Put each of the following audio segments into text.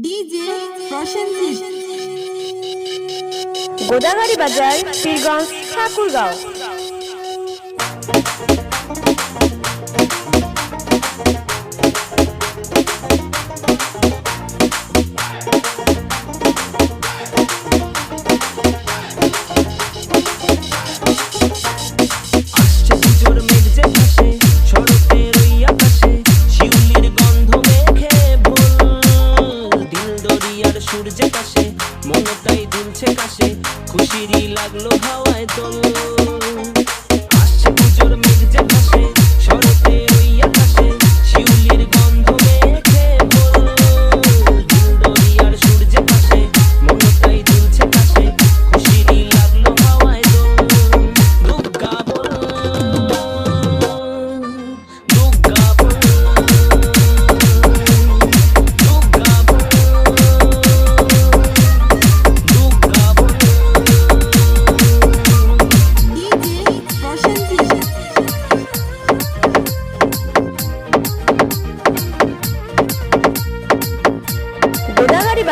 DJ Godagari বাজার পীরগঞ্জ ঠাকুরগাঁও। কাছে কাছে খুশিরই লাগল হাওয়ায় তোল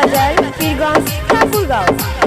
বাজার পীরগঞ্জ ঠাকুরগাঁও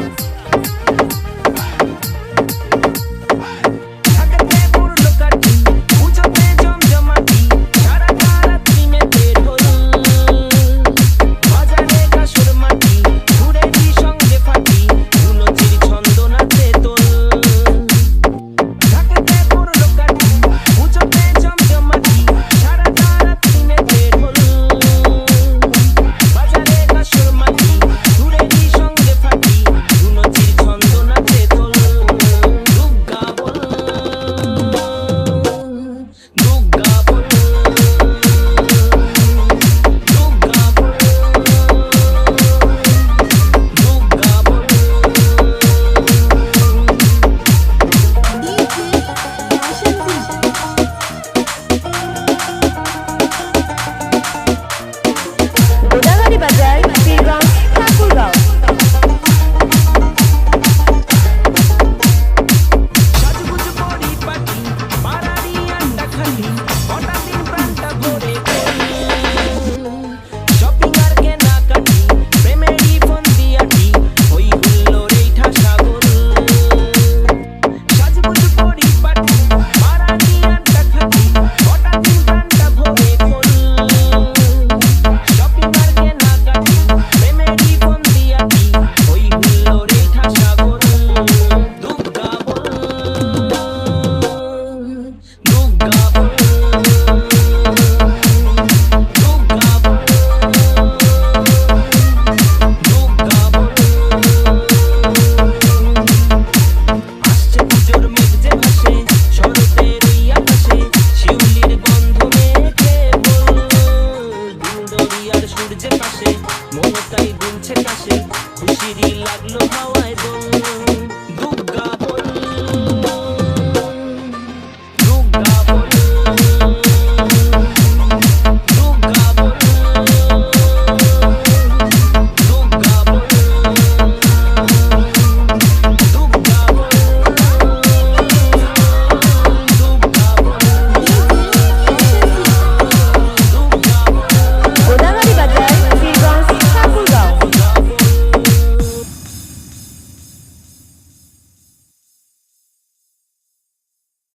খুশিরই লাগল হাওয়ায় দোল।